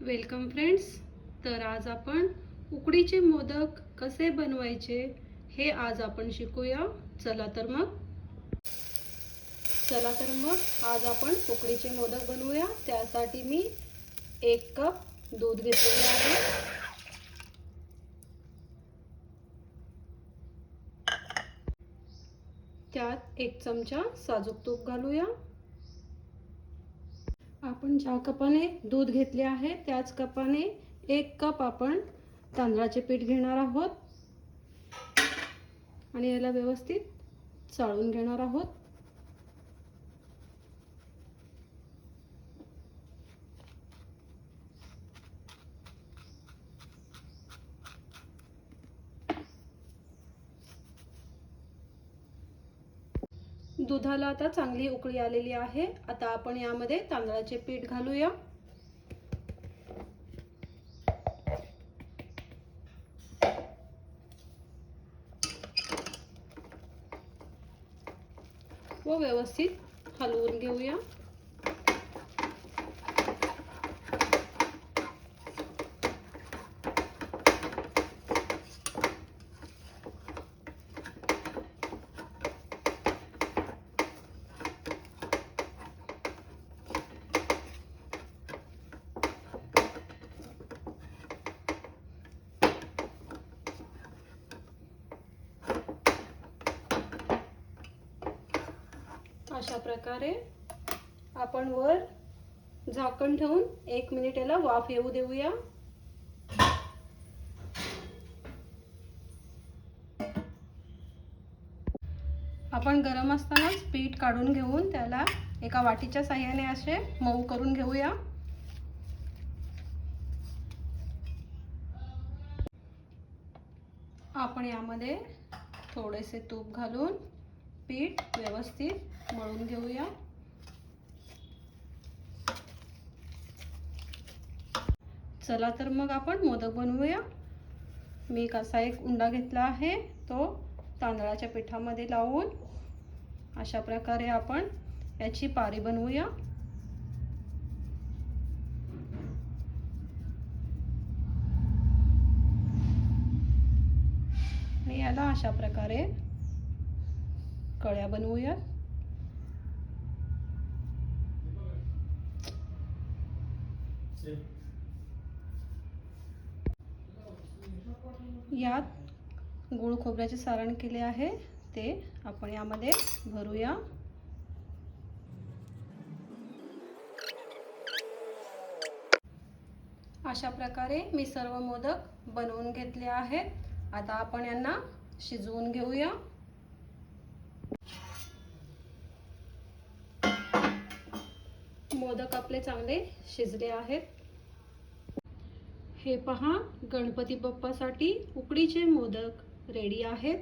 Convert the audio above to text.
Welcome friends. तर आज आपण उकडीचे मोदक कसे बनवायचे हे आज आपण शिकूया. चला तर मग. चला तर मग आज आपण उकडीचे मोदक बनवूया. त्यासाठी मी एक कप दूध घेतलेले आहे. त्यात एक चमचा साजूक तूप घालूया. आपण ज्या कपाने दूध घेतले आहे त्याच कपाने एक कप आपण तांदळाचे पीठ घेणार आहोत. आणि याला व्यवस्थित चाळून घेणार आहोत. दुधाला आता चांगली उकळी आलेली आहे. आता आपण यामध्ये तांदळाचे पीठ घालूया. व व्यवस्थित हलवून घेऊया. अशा प्रकारे आपण वर झाकण ठेवून एक मिनिट याला वाफ येऊ देऊया. आपण गरम असतानाच पीठ काढून घेऊन त्याला एका वाटीच्या साह्याने असे मऊ करून घेऊया. आपण यामध्ये थोडेसे तूप घालून पीठ व्यवस्थित मळून घेऊया. चला तर मग आपण मोदक बनवूया. मी कसा एक उंडा घेतला आहे तो तांदळाच्या पिठामध्ये लावून अशा प्रकारे आपण याची पारी बनवूया. मी याला अशा प्रकारे कळ्या बनवूया. यात गुळ खोबऱ्याचे सारण केले आहे. ते आपण यामध्ये भरूया. अशा प्रकारे मी सर्व मोदक बनवून घेतले आहेत. आता आपण यांना शिजवून घेऊया. मोदक आपले चांगले शिजले आहेत. हे पहा गणपती बाप्पासाठी उकडीचे मोदक रेडी आहेत.